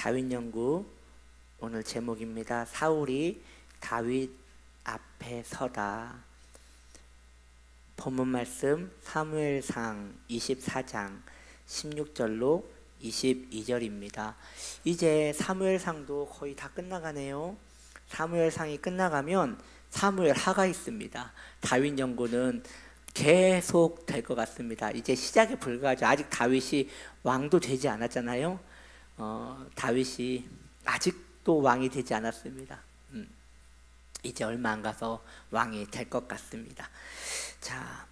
다윗 연구 오늘 제목입니다. 사울이 다윗 앞에 서다. 본문 말씀 사무엘상 24장 16절로 22절입니다. 이제 사무엘상도 거의 다 끝나가네요. 사무엘상이 끝나가면 사무엘하가 있습니다. 다윗 연구는 계속 될 것 같습니다. 이제 시작에 불과하죠. 아직 다윗이 왕도 되지 않았잖아요. 어, 다윗이 아직도 왕이 되지 않았습니다. 음, 이제 얼마 안 가서 왕이 될 것 같습니다. 자,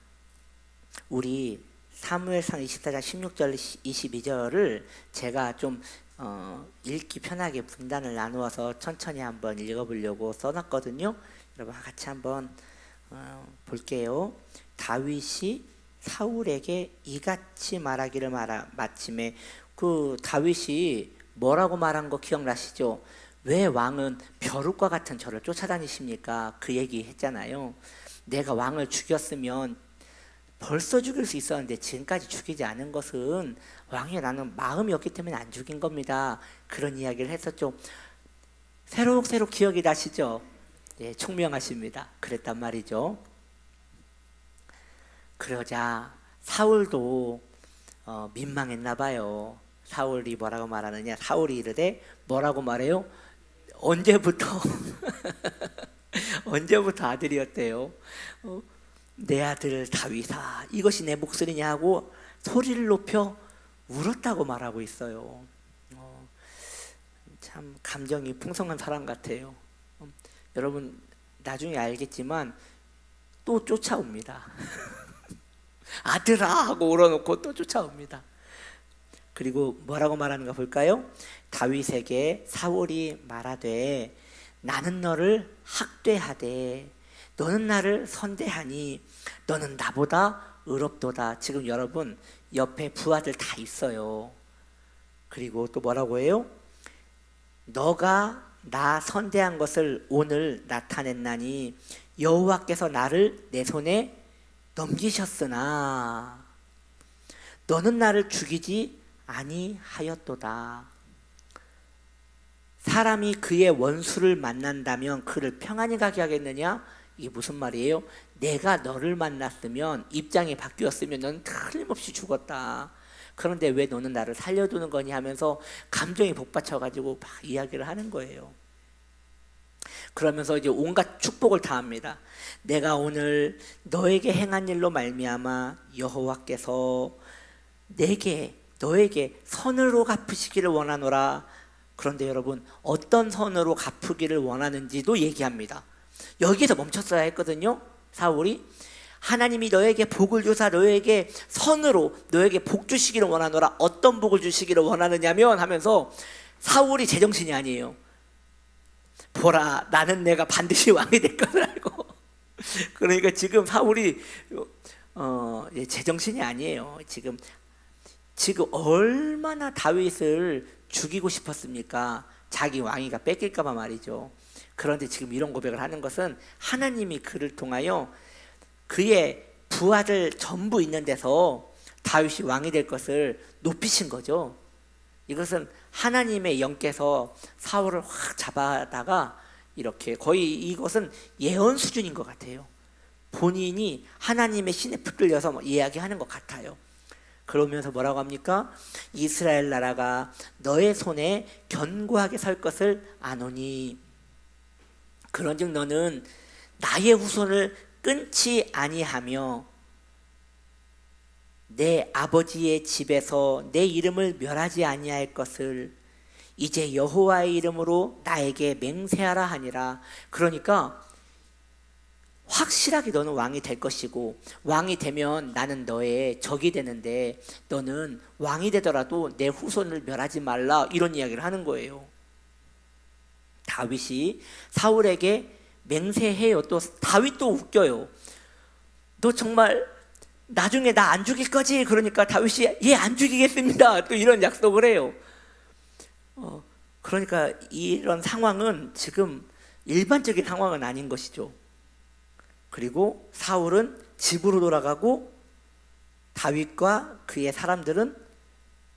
우리 사무엘상 24장 16절 22절을 제가 좀 어, 읽기 편하게 분단을 나누어서 천천히 한번 읽어보려고 써놨거든요. 여러분 같이 한번 어, 볼게요. 다윗이 사울에게 이같이 말하기를 말하 마침에 그 다윗이 뭐라고 말한 거 기억나시죠? 왜 왕은 벼룩과 같은 저를 쫓아다니십니까? 그 얘기 했잖아요. 내가 왕을 죽였으면 벌써 죽일 수 있었는데 지금까지 죽이지 않은 것은 왕이 나는 마음이었기 때문에 안 죽인 겁니다. 그런 이야기를 했었죠. 새록새록 기억이 나시죠? 예, 총명하십니다. 그랬단 말이죠. 그러자 사울도 어, 민망했나 봐요. 사울이 뭐라고 말하느냐? 사울이 이르되 뭐라고 말해요? 언제부터 언제부터 아들이었대요? 어, 내 아들 다윗아 이것이 내 목소리냐 하고 소리를 높여 울었다고 말하고 있어요. 어, 참 감정이 풍성한 사람 같아요. 어, 여러분 나중에 알겠지만 또 쫓아옵니다. 아들아 하고 울어놓고 또 쫓아옵니다. 그리고 뭐라고 말하는가 볼까요? 다윗에게 사울이 말하되 나는 너를 학대하되 너는 나를 선대하니 너는 나보다 의롭도다. 지금 여러분 옆에 부하들 다 있어요. 그리고 또 뭐라고 해요? 너가 나 선대한 것을 오늘 나타냈나니 여호와께서 나를 내 손에 넘기셨으나 너는 나를 죽이지 아니하였도다. 사람이 그의 원수를 만난다면 그를 평안히 가게 하겠느냐? 이게 무슨 말이에요? 내가 너를 만났으면 입장이 바뀌었으면 넌 틀림없이 죽었다. 그런데 왜 너는 나를 살려두는 거니 하면서 감정이 복받쳐가지고 막 이야기를 하는 거예요. 그러면서 이제 온갖 축복을 다 합니다. 내가 오늘 너에게 행한 일로 말미암아 여호와께서 내게 너에게 선으로 갚으시기를 원하노라. 그런데 여러분 어떤 선으로 갚으기를 원하는지도 얘기합니다. 여기에서 멈췄어야 했거든요. 사울이 하나님이 너에게 복을 주사 너에게 선으로 너에게 복 주시기를 원하노라. 어떤 복을 주시기를 원하느냐면 하면서 사울이 제정신이 아니에요. 보라 나는 내가 반드시 왕이 될 것을 알고 그러니까 지금 사울이 어, 예, 제정신이 아니에요. 지금 지금 얼마나 다윗을 죽이고 싶었습니까? 자기 왕위가 뺏길까봐 말이죠. 그런데 지금 이런 고백을 하는 것은 하나님이 그를 통하여 그의 부하들 전부 있는 데서 다윗이 왕이 될 것을 높이신 거죠. 이것은 하나님의 영께서 사울을 확 잡아다가 이렇게 거의 이것은 예언 수준인 것 같아요. 본인이 하나님의 신에 붙들려서 뭐 이야기하는 것 같아요. 그러면서 뭐라고 합니까? 이스라엘 나라가 너의 손에 견고하게 설 것을 아노니 그런즉 너는 나의 후손을 끊지 아니하며 내 아버지의 집에서 내 이름을 멸하지 아니할 것을 이제 여호와의 이름으로 나에게 맹세하라 하니라. 그러니까 확실하게 너는 왕이 될 것이고 왕이 되면 나는 너의 적이 되는데 너는 왕이 되더라도 내 후손을 멸하지 말라 이런 이야기를 하는 거예요. 다윗이 사울에게 맹세해요. 또 다윗도 웃겨요. 너 정말 나중에 나 안 죽일 거지? 그러니까 다윗이 예 안 죽이겠습니다. 또 이런 약속을 해요. 어, 그러니까 이런 상황은 지금 일반적인 상황은 아닌 것이죠. 그리고 사울은 집으로 돌아가고 다윗과 그의 사람들은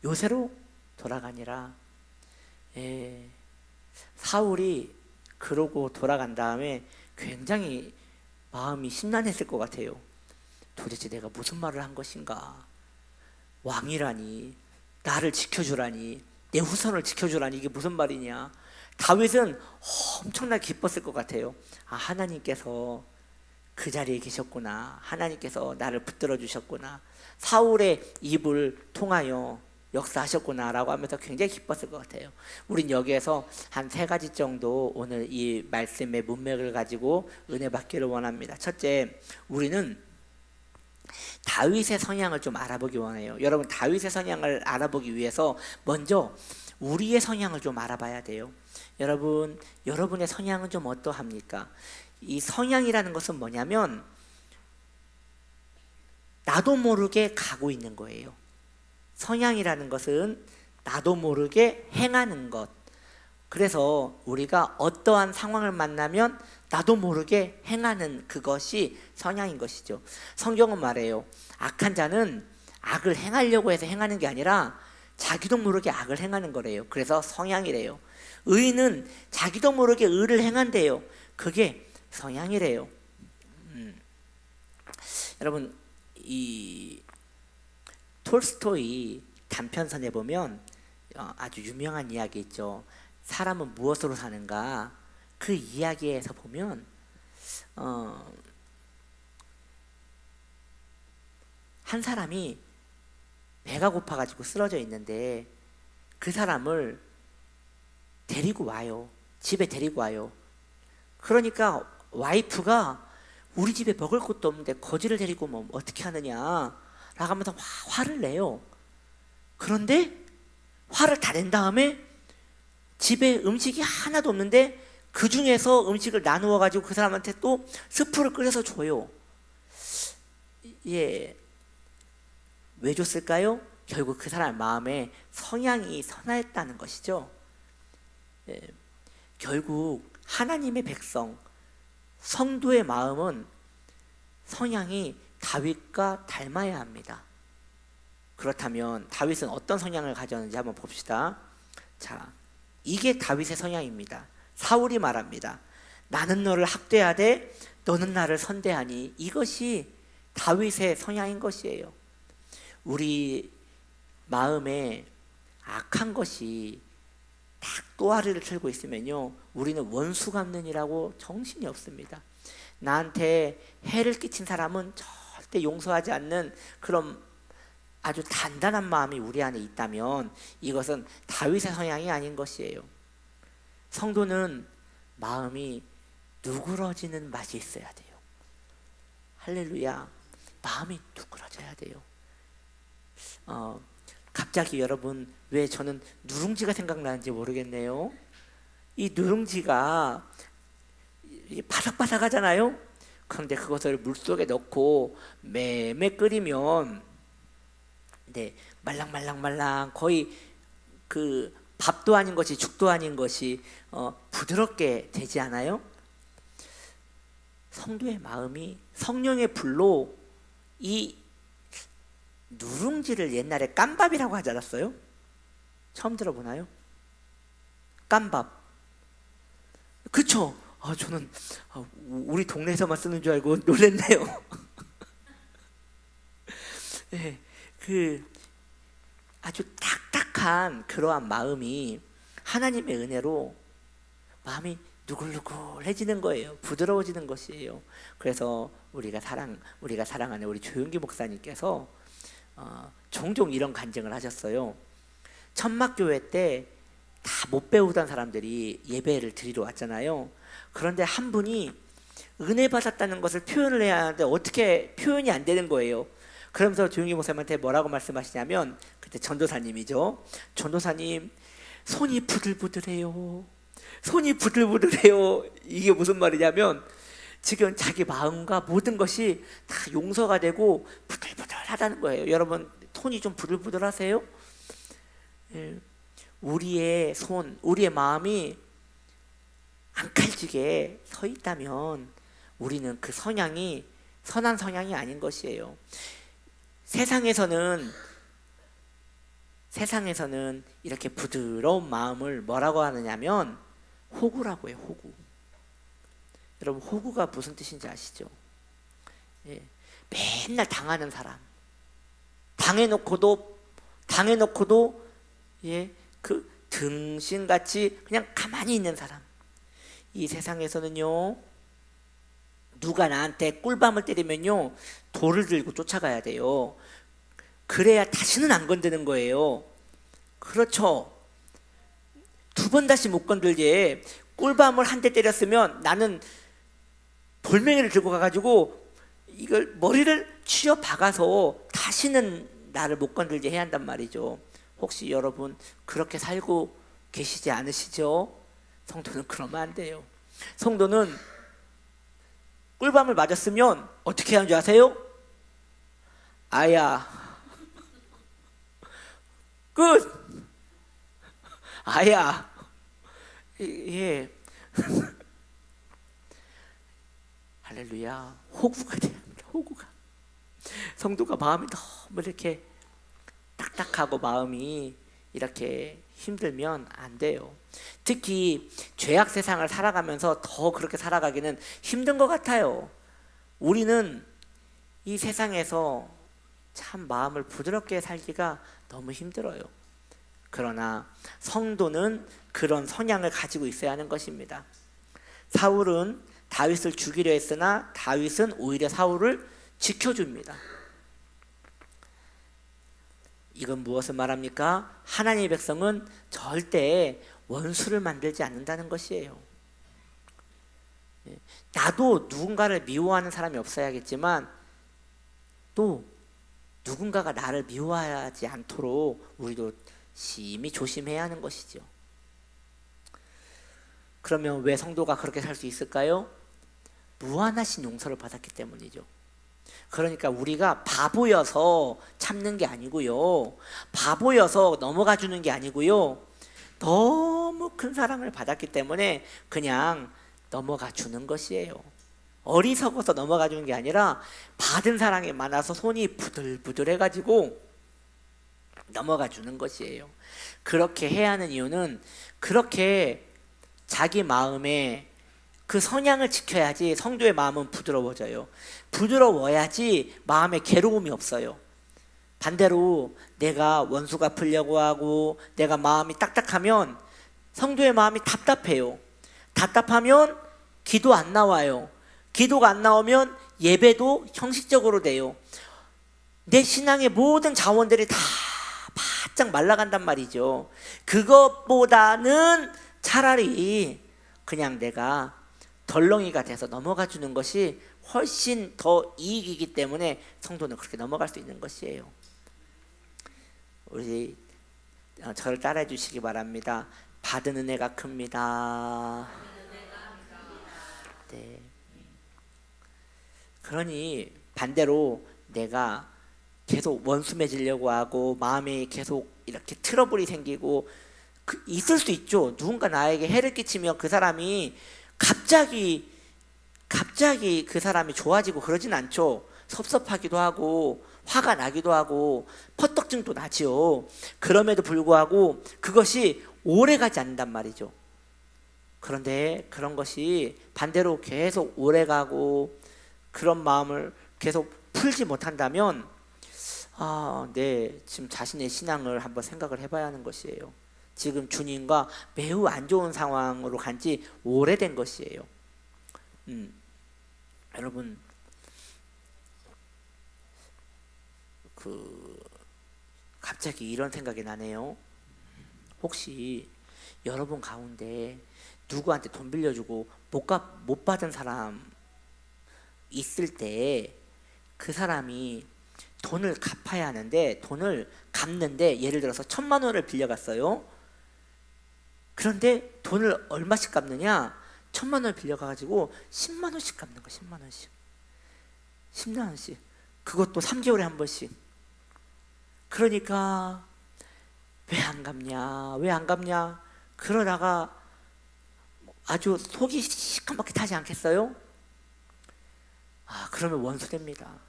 요새로 돌아가니라. 예, 사울이 그러고 돌아간 다음에 굉장히 마음이 심란했을 것 같아요. 도대체 내가 무슨 말을 한 것인가? 왕이라니, 나를 지켜주라니, 내 후손을 지켜주라니 이게 무슨 말이냐? 다윗은 엄청나게 기뻤을 것 같아요. 아, 하나님께서 그 자리에 계셨구나. 하나님께서 나를 붙들어 주셨구나. 사울의 입을 통하여 역사하셨구나라고 하면서 굉장히 기뻤을 것 같아요. 우린 여기에서 한 세 가지 정도 오늘 이 말씀의 문맥을 가지고 은혜 받기를 원합니다. 첫째, 우리는 다윗의 성향을 좀 알아보기 원해요. 여러분 다윗의 성향을 알아보기 위해서 먼저 우리의 성향을 좀 알아봐야 돼요. 여러분 여러분의 성향은 좀 어떠합니까? 이 성향이라는 것은 뭐냐면 나도 모르게 가고 있는 거예요. 성향이라는 것은 나도 모르게 행하는 것. 그래서 우리가 어떠한 상황을 만나면 나도 모르게 행하는 그것이 성향인 것이죠. 성경은 말해요. 악한 자는 악을 행하려고 해서 행하는 게 아니라 자기도 모르게 악을 행하는 거래요. 그래서 성향이래요. 의인은 자기도 모르게 의를 행한대요. 그게 성향이래요. 음. 여러분 이 톨스토이 단편선에 보면 어, 아주 유명한 이야기 있죠. 사람은 무엇으로 사는가? 그 이야기에서 보면 어, 한 사람이 배가 고파가지고 쓰러져 있는데 그 사람을 데리고 와요. 집에 데리고 와요. 그러니까 와이프가 우리 집에 먹을 것도 없는데 거지를 데리고 뭐 어떻게 하느냐 라고 하면서 화, 화를 내요. 그런데 화를 다 낸 다음에 집에 음식이 하나도 없는데 그 중에서 음식을 나누어 가지고 그 사람한테 또 스프를 끓여서 줘요. 예. 왜 줬을까요? 결국 그 사람 마음에 성향이 선하였다는 것이죠. 예. 결국 하나님의 백성, 성도의 마음은 성향이 다윗과 닮아야 합니다. 그렇다면 다윗은 어떤 성향을 가졌는지 한번 봅시다. 자, 이게 다윗의 성향입니다. 사울이 말합니다. 나는 너를 학대하되 너는 나를 선대하니 이것이 다윗의 성향인 것이에요. 우리 마음에 악한 것이 딱 또아리를 틀고 있으면요, 우리는 원수 갚는이라고 정신이 없습니다. 나한테 해를 끼친 사람은 절대 용서하지 않는 그런 아주 단단한 마음이 우리 안에 있다면 이것은 다윗의 성향이 아닌 것이에요. 성도는 마음이 누그러지는 맛이 있어야 돼요. 할렐루야. 마음이 누그러져야 돼요. 어, 갑자기 여러분 왜 저는 누룽지가 생각나는지 모르겠네요. 이 누룽지가 바삭바삭하잖아요. 그런데 그것을 물 속에 넣고 매매 끓이면 네 말랑말랑말랑 거의 그 밥도 아닌 것이 죽도 아닌 것이 어, 부드럽게 되지 않아요? 성도의 마음이 성령의 불로 이 누룽지를 옛날에 깜밥이라고 하지 않았어요? 처음 들어보나요? 깜밥. 그쵸? 아, 저는 아, 우리 동네에서만 쓰는 줄 알고 놀랬네요. 네, 그 아주 딱딱한 그러한 마음이 하나님의 은혜로 마음이 누글누글해지는 거예요. 부드러워지는 것이에요. 그래서 우리가 사랑 우리가 사랑하는 우리 조용기 목사님께서 어, 종종 이런 간증을 하셨어요. 천막교회 때 다 못 배우던 사람들이 예배를 드리러 왔잖아요. 그런데 한 분이 은혜 받았다는 것을 표현을 해야 하는데 어떻게 표현이 안 되는 거예요. 그러면서 조용기 목사님한테 뭐라고 말씀하시냐면 그때 전도사님이죠. 전도사님 손이 부들부들해요. 손이 부들부들해요. 이게 무슨 말이냐면 지금 자기 마음과 모든 것이 다 용서가 되고 부들부들하다는 거예요. 여러분 손이 좀 부들부들하세요? 예. 우리의 손, 우리의 마음이 안 칼지게 서 있다면 우리는 그 성향이 선한 성향이 아닌 것이에요. 세상에서는 세상에서는 이렇게 부드러운 마음을 뭐라고 하느냐면 호구라고 해요. 호구. 여러분 호구가 무슨 뜻인지 아시죠? 예, 맨날 당하는 사람. 당해놓고도 당해놓고도 예, 그 등신같이 그냥 가만히 있는 사람. 이 세상에서는요. 누가 나한테 꿀밤을 때리면요 돌을 들고 쫓아가야 돼요. 그래야 다시는 안 건드는 거예요. 그렇죠. 두 번 다시 못 건들게 꿀밤을 한 대 때렸으면 나는 돌멩이를 들고 가가지고 이걸 머리를 쥐어 박아서 다시는 나를 못 건들게 해야 한단 말이죠. 혹시 여러분 그렇게 살고 계시지 않으시죠? 성도는 그러면 안 돼요. 성도는 꿀밤을 맞았으면 어떻게 하는 줄 아세요? 아야 끝 아야 예 할렐루야 호구가 돼야 합니다 호구가 성도가 마음이 너무 이렇게 딱딱하고 마음이 이렇게 힘들면 안 돼요. 특히 죄악 세상을 살아가면서 더 그렇게 살아가기는 힘든 것 같아요. 우리는 이 세상에서 참 마음을 부드럽게 살기가 너무 힘들어요. 그러나 성도는 그런 성향을 가지고 있어야 하는 것입니다. 사울은 다윗을 죽이려 했으나 다윗은 오히려 사울을 지켜줍니다. 이건 무엇을 말합니까? 하나님의 백성은 절대 원수를 만들지 않는다는 것이에요. 예, 나도 누군가를 미워하는 사람이 없어야겠지만 또 누군가가 나를 미워하지 않도록 우리도 심히 조심해야 하는 것이죠. 그러면 왜 성도가 그렇게 살 수 있을까요? 무한하신 용서를 받았기 때문이죠. 그러니까 우리가 바보여서 참는 게 아니고요. 바보여서 넘어가 주는 게 아니고요. 너무 큰 사랑을 받았기 때문에 그냥 넘어가 주는 것이에요. 어리석어서 넘어가 주는 게 아니라 받은 사랑이 많아서 손이 부들부들해 가지고 넘어가 주는 것이에요. 그렇게 해야 하는 이유는 그렇게 자기 마음에 그 성향을 지켜야지 성도의 마음은 부드러워져요. 부드러워야지 마음에 괴로움이 없어요. 반대로 내가 원수 갚으려고 하고 내가 마음이 딱딱하면 성도의 마음이 답답해요. 답답하면 기도 안 나와요. 기도가 안 나오면 예배도 형식적으로 돼요. 내 신앙의 모든 자원들이 다 바짝 말라간단 말이죠. 그것보다는 차라리 그냥 내가 덜렁이가 돼서 넘어가 주는 것이 훨씬 더 이익이기 때문에 성도는 그렇게 넘어갈 수 있는 것이에요. 우리 어, 저를 따라해 주시기 바랍니다. 받은 은혜가 큽니다. 네. 그러니 반대로 내가 계속 원수 맺으려고 하고 마음이 계속 이렇게 트러블이 생기고 그 있을 수 있죠. 누군가 나에게 해를 끼치면 그 사람이 갑자기 갑자기 그 사람이 좋아지고 그러진 않죠. 섭섭하기도 하고 화가 나기도 하고 퍼떡증도 나지요. 그럼에도 불구하고 그것이 오래 가지 않는단 말이죠. 그런데 그런 것이 반대로 계속 오래 가고 그런 마음을 계속 풀지 못한다면 아, 네, 지금 자신의 신앙을 한번 생각을 해봐야 하는 것이에요. 지금 주님과 매우 안 좋은 상황으로 간 지 오래된 것이에요. 음, 여러분, 그 갑자기 이런 생각이 나네요. 혹시 여러분 가운데 누구한테 돈 빌려주고 못, 갚, 못 받은 사람 있을 때 그 사람이 돈을 갚아야 하는데 돈을 갚는데 예를 들어서 천만 원을 빌려갔어요. 그런데 돈을 얼마씩 갚느냐? 천만 원을 빌려가가지고 10만 원씩 갚는 거, 10만 원씩. 10만 원씩. 그것도 3개월에 한 번씩. 그러니까 왜 안 갚냐? 왜 안 갚냐? 그러다가 아주 속이 시커멓게 타지 않겠어요? 아, 그러면 원수 됩니다.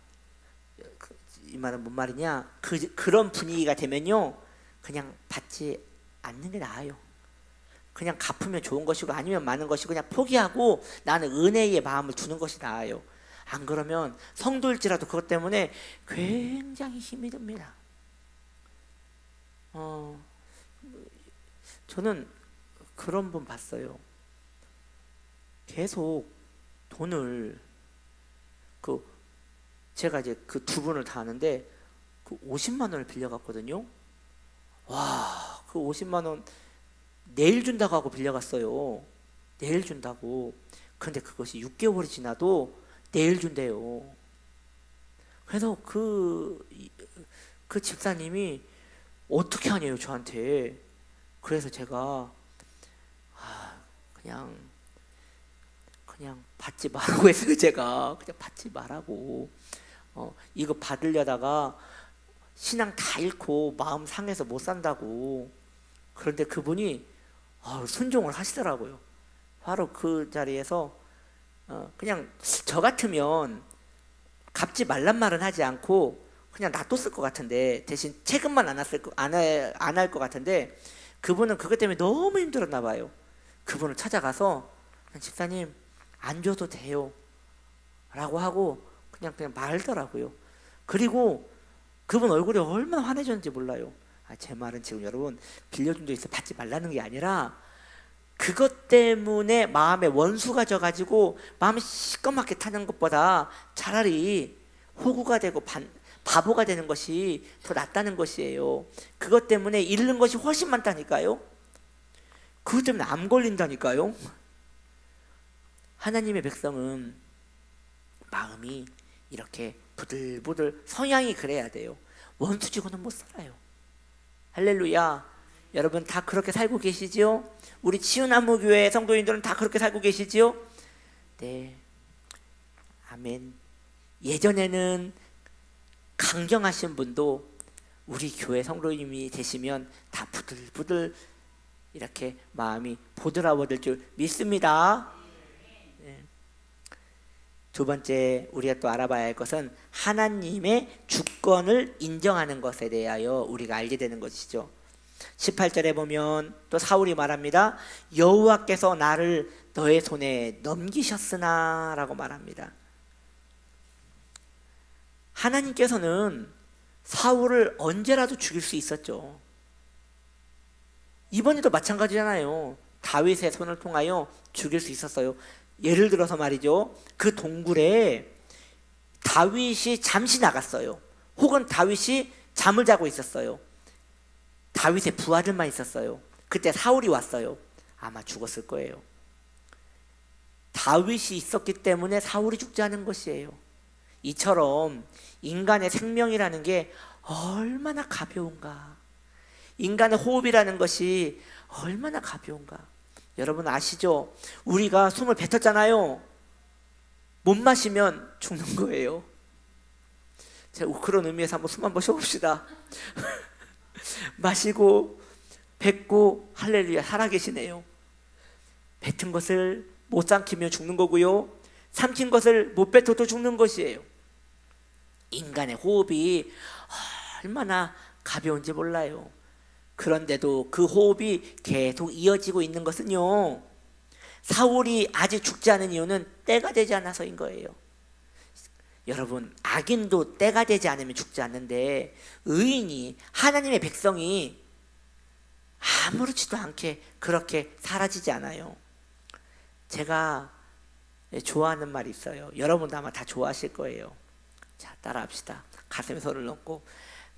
그, 이 말은 뭔 말이냐? 그, 그런 분위기가 되면요. 그냥 받지 않는 게 나아요. 그냥 갚으면 좋은 것이고 아니면 많은 것이고 그냥 포기하고 나는 은혜의 마음을 주는 것이 나아요. 안 그러면 성도일지라도 그것 때문에 굉장히 힘이 듭니다. 어, 저는 그런 분 봤어요. 계속 돈을 그 제가 이제 그 두 분을 다 아는데 그 50만 원을 빌려 갔거든요. 와, 그 50만 원 내일 준다고 하고 빌려갔어요. 내일 준다고. 그런데 그것이 6개월이 지나도 내일 준대요. 그래서 그, 이- 그 집사님이 어떻게 하냐요, 저한테. 그래서 제가, 아, 그냥, 그냥 받지 말라고 했어요, 제가. 그냥 받지 말라고. 어, 이거 받으려다가 신앙 다 잃고 마음 상해서 못 산다고. 그런데 그분이 아, 순종을 하시더라고요. 바로 그 자리에서 어, 그냥 저 같으면 갚지 말란 말은 하지 않고 그냥 놔뒀을 것 같은데 대신 책임만 안 했을 안할 것 같은데 그분은 그것 때문에 너무 힘들었나 봐요. 그분을 찾아가서 집사님 안 줘도 돼요라고 하고 그냥 그냥 말더라고요. 그리고 그분 얼굴이 얼마나 환해졌는지 몰라요. 아, 제 말은 지금 여러분 빌려준 적 있어 받지 말라는 게 아니라 그것 때문에 마음에 원수가 져가지고 마음이 시꺼멓게 타는 것보다 차라리 호구가 되고 반, 바보가 되는 것이 더 낫다는 것이에요. 그것 때문에 잃는 것이 훨씬 많다니까요. 그것 때문에 암 걸린다니까요. 하나님의 백성은 마음이 이렇게 부들부들 성향이 그래야 돼요. 원수지고는 못 살아요. 할렐루야. 여러분 다 그렇게 살고 계시지요? 우리 치유나무 교회 성도인들은 다 그렇게 살고 계시지요? 네. 아멘. 예전에는 강경하신 분도 우리 교회 성도님이 되시면 다 부들부들 이렇게 마음이 보드라워질 줄 믿습니다. 네. 두 번째 우리가 또 알아봐야 할 것은 하나님의 주권을 인정하는 것에 대하여 우리가 알게 되는 것이죠. 18절에 보면 또 사울이 말합니다. 여호와께서 나를 너의 손에 넘기셨으나라고 말합니다. 하나님께서는 사울을 언제라도 죽일 수 있었죠. 이번에도 마찬가지잖아요. 다윗의 손을 통하여 죽일 수 있었어요. 예를 들어서 말이죠. 그 동굴에 다윗이 잠시 나갔어요. 혹은 다윗이 잠을 자고 있었어요. 다윗의 부하들만 있었어요. 그때 사울이 왔어요. 아마 죽었을 거예요. 다윗이 있었기 때문에 사울이 죽지 않은 것이에요. 이처럼 인간의 생명이라는 게 얼마나 가벼운가. 인간의 호흡이라는 것이 얼마나 가벼운가. 여러분 아시죠? 우리가 숨을 뱉었잖아요. 못 마시면 죽는 거예요. 제가 그런 의미에서 한번 숨 한번 쉬어봅시다. 마시고 뱉고 할렐루야 살아계시네요. 뱉은 것을 못 삼키면 죽는 거고요. 삼킨 것을 못 뱉어도 죽는 것이에요. 인간의 호흡이 얼마나 가벼운지 몰라요. 그런데도 그 호흡이 계속 이어지고 있는 것은요. 사울이 아직 죽지 않은 이유는 때가 되지 않아서인 거예요. 여러분, 악인도 때가 되지 않으면 죽지 않는데 의인이 하나님의 백성이 아무렇지도 않게 그렇게 사라지지 않아요. 제가 좋아하는 말이 있어요. 여러분도 아마 다 좋아하실 거예요. 자, 따라합시다. 가슴에 손을 넣고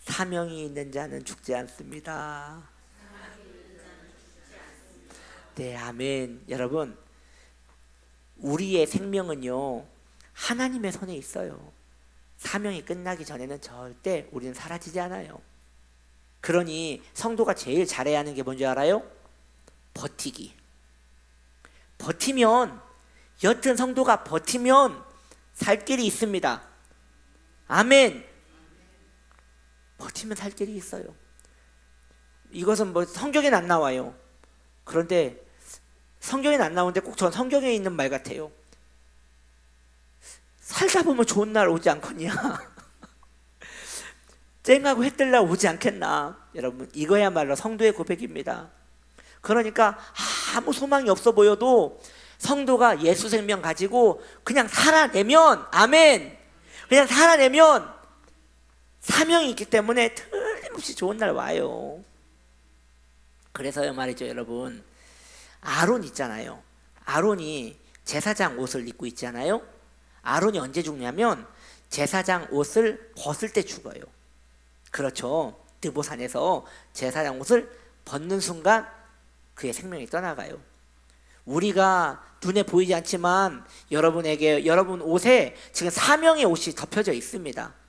사명이 있는 자는 죽지 않습니다. 네, 아멘. 여러분, 우리의 생명은요, 하나님의 손에 있어요. 사명이 끝나기 전에는 절대 우리는 사라지지 않아요. 그러니 성도가 제일 잘해야 하는 게 뭔지 알아요? 버티기. 버티면, 여튼 성도가 버티면 살 길이 있습니다. 아멘. 버티면 살 길이 있어요. 이것은 뭐 성경에는 안 나와요. 그런데 성경에는 안 나오는데 꼭 전 성경에 있는 말 같아요. 살다 보면 좋은 날 오지 않겠냐. 쨍하고 해뜰라 오지 않겠나 여러분 이거야말로 성도의 고백입니다 그러니까 아무 소망이 없어 보여도 성도가 예수 생명 가지고 그냥 살아내면 아멘 그냥 살아내면 사명이 있기 때문에 틀림없이 좋은 날 와요. 그래서요 말이죠 여러분. 아론 있잖아요. 아론이 제사장 옷을 입고 있잖아요? 아론이 언제 죽냐면 제사장 옷을 벗을 때 죽어요. 그렇죠. 드보산에서 제사장 옷을 벗는 순간 그의 생명이 떠나가요. 우리가 눈에 보이지 않지만 여러분에게 여러분 옷에 지금 사명의 옷이 덮여져 있습니다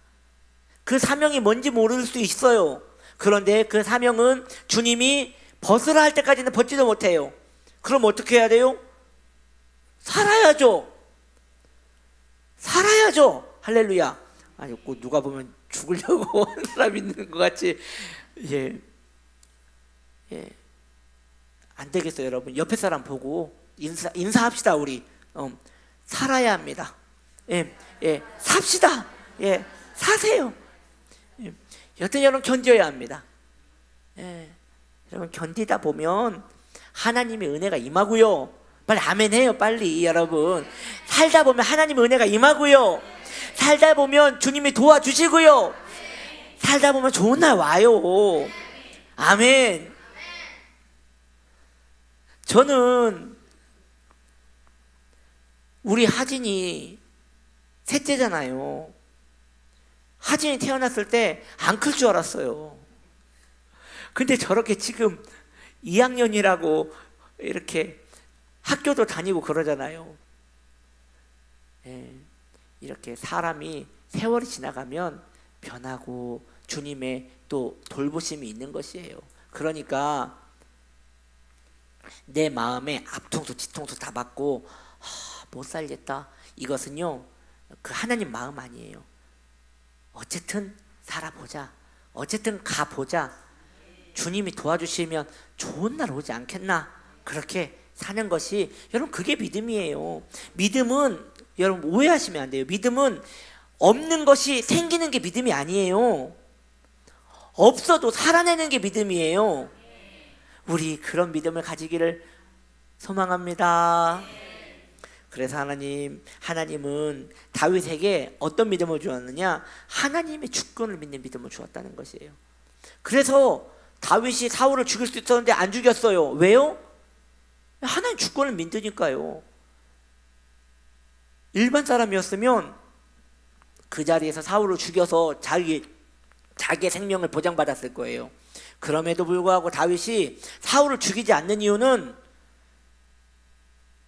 그 사명이 뭔지 모를 수 있어요 그런데 그 사명은 주님이 벗으라 할 때까지는 벗지도 못해요 그럼 어떻게 해야 돼요? 살아야죠. 살아야죠. 할렐루야. 아니, 꼭 누가 보면 죽으려고 하는 사람 있는 것 같이. 예. 예. 안 되겠어요, 여러분. 옆에 사람 보고 인사, 인사합시다, 우리. 어, 살아야 합니다. 예, 예. 삽시다. 예. 사세요. 예. 여튼 여러분 견뎌야 합니다. 예. 여러분 견디다 보면 하나님의 은혜가 임하고요. 빨리 아멘 해요, 빨리 여러분. 살다 보면 하나님의 은혜가 임하고요. 살다 보면 주님이 도와주시고요. 살다 보면 좋은 날 와요. 아멘. 저는 우리 하진이 셋째잖아요. 하진이 태어났을 때 안 클 줄 알았어요. 근데 저렇게 지금 2학년이라고 이렇게 학교도 다니고 그러잖아요. 예, 이렇게 사람이 세월이 지나가면 변하고 주님의 또 돌보심이 있는 것이에요. 그러니까 내 마음에 앞통수 뒤통수 다 받고 아, 못 살겠다. 이것은요 그 하나님 마음 아니에요. 어쨌든 살아보자. 어쨌든 가보자. 주님이 도와주시면 좋은 날 오지 않겠나 그렇게 사는 것이 여러분 그게 믿음이에요. 믿음은 여러분 오해하시면 안 돼요. 믿음은 없는 것이 생기는 게 믿음이 아니에요. 없어도 살아내는 게 믿음이에요. 우리 그런 믿음을 가지기를 소망합니다. 그래서 하나님, 하나님은 다윗에게 어떤 믿음을 주었느냐? 하나님의 주권을 믿는 믿음을 주었다는 것이에요. 그래서 다윗이 사울을 죽일 수 있었는데 안 죽였어요. 왜요? 하나님 주권을 믿으니까요. 일반 사람이었으면 그 자리에서 사울을 죽여서 자기 자기의 생명을 보장받았을 거예요. 그럼에도 불구하고 다윗이 사울을 죽이지 않는 이유는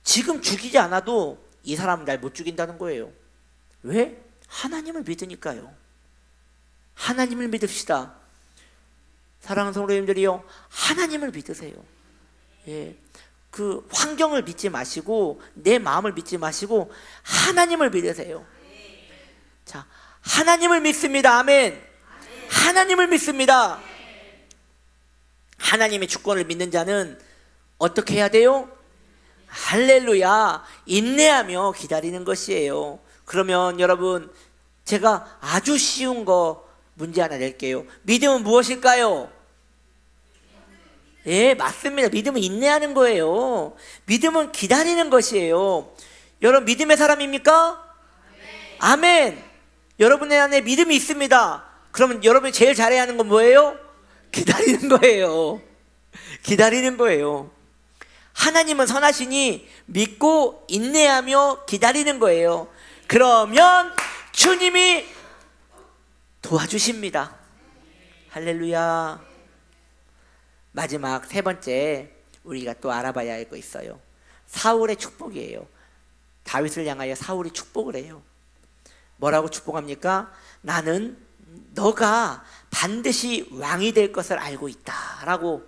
지금 죽이지 않아도 이 사람은 날못 죽인다는 거예요. 왜? 하나님을 믿으니까요. 하나님을 믿읍시다. 사랑하는 성도님들이요, 하나님을 믿으세요. 예. 그 환경을 믿지 마시고 내 마음을 믿지 마시고 하나님을 믿으세요. 자, 하나님을 믿습니다. 아멘. 하나님을 믿습니다. 하나님의 주권을 믿는 자는 어떻게 해야 돼요? 할렐루야. 인내하며 기다리는 것이에요. 그러면 여러분, 제가 아주 쉬운 거 문제 하나 낼게요. 믿음은 무엇일까요? 예, 맞습니다. 믿음은 인내하는 거예요. 믿음은 기다리는 것이에요. 여러분, 믿음의 사람입니까? 아멘. 여러분의 안에 믿음이 있습니다. 그러면 여러분이 제일 잘해야 하는 건 뭐예요? 기다리는 거예요. 기다리는 거예요. 하나님은 선하시니 믿고 인내하며 기다리는 거예요. 그러면 주님이 도와주십니다. 할렐루야. 마지막 세 번째 우리가 또 알아봐야 할 거 있어요. 사울의 축복이에요. 다윗을 향하여 사울이 축복을 해요. 뭐라고 축복합니까? 나는 너가 반드시 왕이 될 것을 알고 있다라고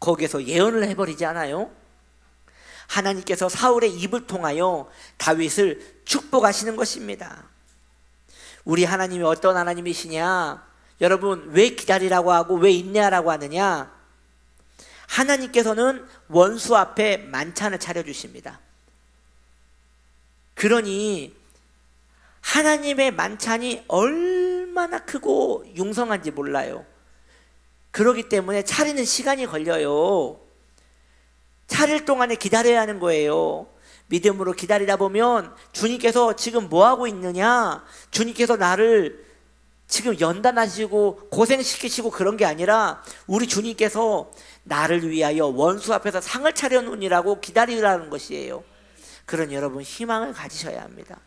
거기에서 예언을 해버리지 않아요? 하나님께서 사울의 입을 통하여 다윗을 축복하시는 것입니다. 우리 하나님이 어떤 하나님이시냐? 여러분, 왜 기다리라고 하고 왜 인내하라고 하느냐? 하나님께서는 원수 앞에 만찬을 차려주십니다. 그러니 하나님의 만찬이 얼마나 크고 융성한지 몰라요. 그러기 때문에 차리는 시간이 걸려요. 차릴 동안에 기다려야 하는 거예요. 믿음으로 기다리다 보면 주님께서 지금 뭐 하고 있느냐? 주님께서 나를 지금 연단하시고 고생시키시고 그런 게 아니라 우리 주님께서 나를 위하여 원수 앞에서 상을 차려놓으라고 기다리라는 것이에요. 그런 여러분 희망을 가지셔야 합니다.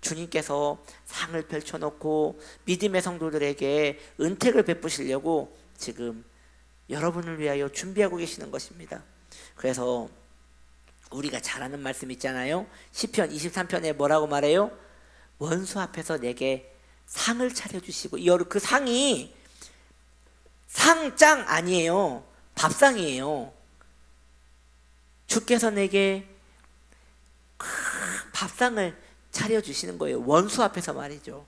주님께서 상을 펼쳐놓고 믿음의 성도들에게 은택을 베푸시려고 지금 여러분을 위하여 준비하고 계시는 것입니다. 그래서 우리가 잘 아는 말씀 있잖아요. 시편 23편에 뭐라고 말해요? 원수 앞에서 내게 상을 차려 주시고 이 여러- 그 상이 상장 아니에요. 밥상이에요. 주께서 내게 큰 밥상을 차려 주시는 거예요. 원수 앞에서 말이죠.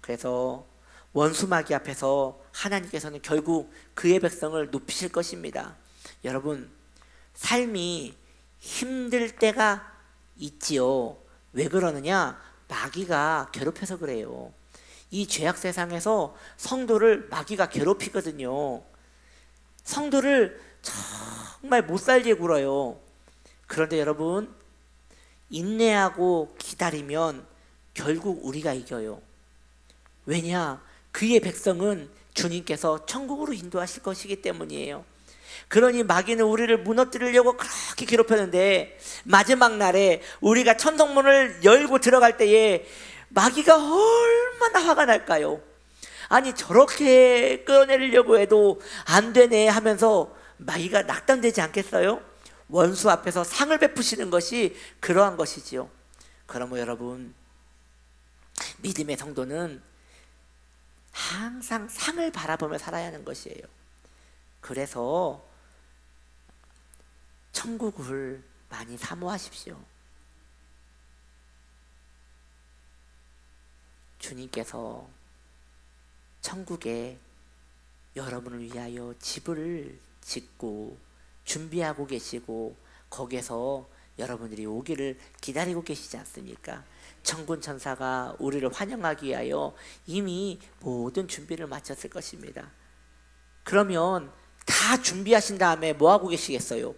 그래서 원수마귀 앞에서 하나님께서는 결국 그의 백성을 높이실 것입니다. 여러분, 삶이 힘들 때가 있지요. 왜 그러느냐? 마귀가 괴롭혀서 그래요. 이 죄악 세상에서 성도를 마귀가 괴롭히거든요. 성도를 정말 못 살게 굴어요. 그런데 여러분, 인내하고 기다리면 결국 우리가 이겨요. 왜냐? 그의 백성은 주님께서 천국으로 인도하실 것이기 때문이에요. 그러니 마귀는 우리를 무너뜨리려고 그렇게 괴롭혔는데 마지막 날에 우리가 천성문을 열고 들어갈 때에 마귀가 얼마나 화가 날까요? 아니 저렇게 끌어내리려고 해도 안 되네 하면서 마귀가 낙담되지 않겠어요? 원수 앞에서 상을 베푸시는 것이 그러한 것이지요. 그러므로 여러분 믿음의 성도는 항상 상을 바라보며 살아야 하는 것이에요. 그래서 천국을 많이 사모하십시오. 주님께서 천국에 여러분을 위하여 집을 짓고 준비하고 계시고 거기에서 여러분들이 오기를 기다리고 계시지 않습니까? 천군 천사가 우리를 환영하기 위하여 이미 모든 준비를 마쳤을 것입니다. 그러면 다 준비하신 다음에 뭐 하고 계시겠어요?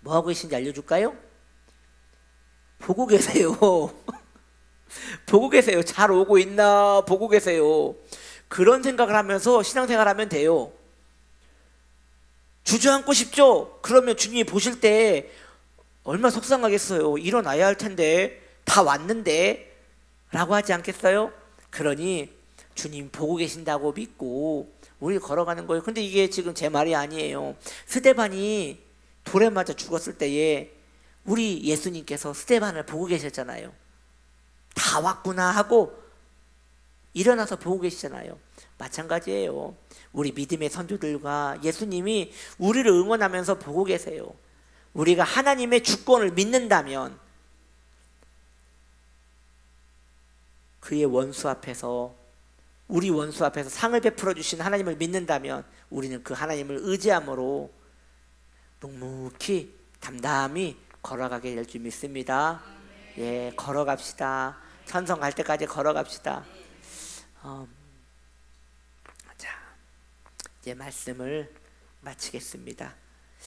뭐 하고 계신지 알려줄까요? 보고 계세요. 보고 계세요. 잘 오고 있나 보고 계세요. 그런 생각을 하면서 신앙생활 하면 돼요. 주저앉고 싶죠? 그러면 주님이 보실 때 얼마나 속상하겠어요. 일어나야 할 텐데 다 왔는데 라고 하지 않겠어요? 그러니 주님 보고 계신다고 믿고 우리 걸어가는 거예요. 근데 이게 지금 제 말이 아니에요. 스테반이 돌에 맞아 죽었을 때에 우리 예수님께서 스테반을 보고 계셨잖아요. 다 왔구나 하고 일어나서 보고 계시잖아요. 마찬가지예요. 우리 믿음의 선조들과 예수님이 우리를 응원하면서 보고 계세요. 우리가 하나님의 주권을 믿는다면 그의 원수 앞에서 우리 원수 앞에서 상을 베풀어 주신 하나님을 믿는다면 우리는 그 하나님을 의지함으로 묵묵히 담담히 걸어가게 될 줄 믿습니다. 예, 걸어갑시다. 천성 갈 때까지 걸어갑시다. 어, 자, 이제 말씀을 마치겠습니다.